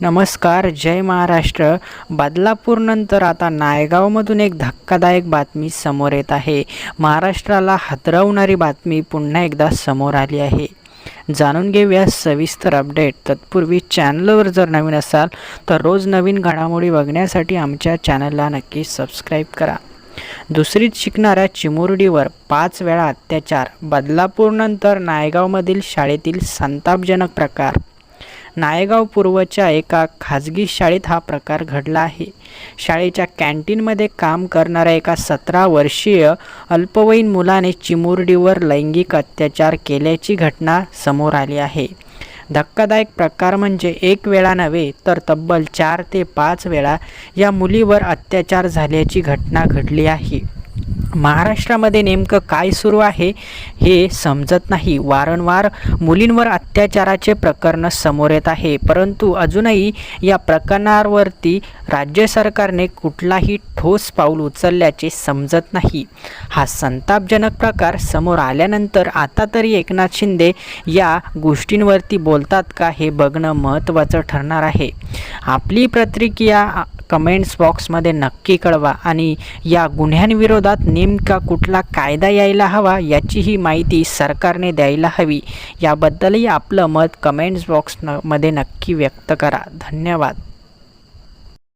नमस्कार जय महाराष्ट्र. बदलापूरनंतर आता नायगावमधून एक धक्कादायक बातमी समोर येत आहे. महाराष्ट्राला हादरवणारी बातमी पुन्हा एकदा समोर आली आहे. जाणून घेऊया सविस्तर अपडेट. तत्पूर्वी चॅनलवर जर नवीन असाल तर रोज नवीन घडामोडी बघण्यासाठी आमच्या चॅनलला नक्की सबस्क्राईब करा. दुसरीत शिकणाऱ्या चिमुरडीवर पाच वेळा अत्याचार. बदलापूरनंतर नायगावमधील शाळेतील संतापजनक प्रकार. नायगाव पूर्वच्या एका खाजगी शाळेत हा प्रकार घडला आहे. शाळेच्या कॅन्टीनमध्ये काम करणाऱ्या एका सतरा वर्षीय अल्पवयीन मुलाने चिमुरडीवर लैंगिक अत्याचार केल्याची घटना समोर आली आहे. धक्कादायक प्रकार म्हणजे एक वेळा नव्हे तर तब्बल चार ते पाच वेळा या मुलीवर अत्याचार झाल्याची घटना घडली आहे. महाराष्ट्रामध्ये नेमकं काय सुरू आहे हे समजत नाही. वारंवार मुलींवर अत्याचाराचे प्रकरण समोर येत आहे. परंतु अजूनही या प्रकरणावरती राज्य सरकारने कुठलाही ठोस पाऊल उचलल्याचे समजत नाही. हा संतापजनक प्रकार समोर आल्यानंतर आता तरी एकनाथ शिंदे या गोष्टींवरती बोलतात का हे बघणं महत्त्वाचं ठरणार आहे. आपली प्रतिक्रिया कमेंट्स बॉक्समध्ये नक्की कळवा आणि या गुन्ह्यांविरोधात नेमका कुठला कायदा यायला हवा याचीही माहिती सरकारने द्यायला हवी. याबद्दलही आपलं मत कमेंट्स बॉक्समध्ये नक्की व्यक्त करा. धन्यवाद.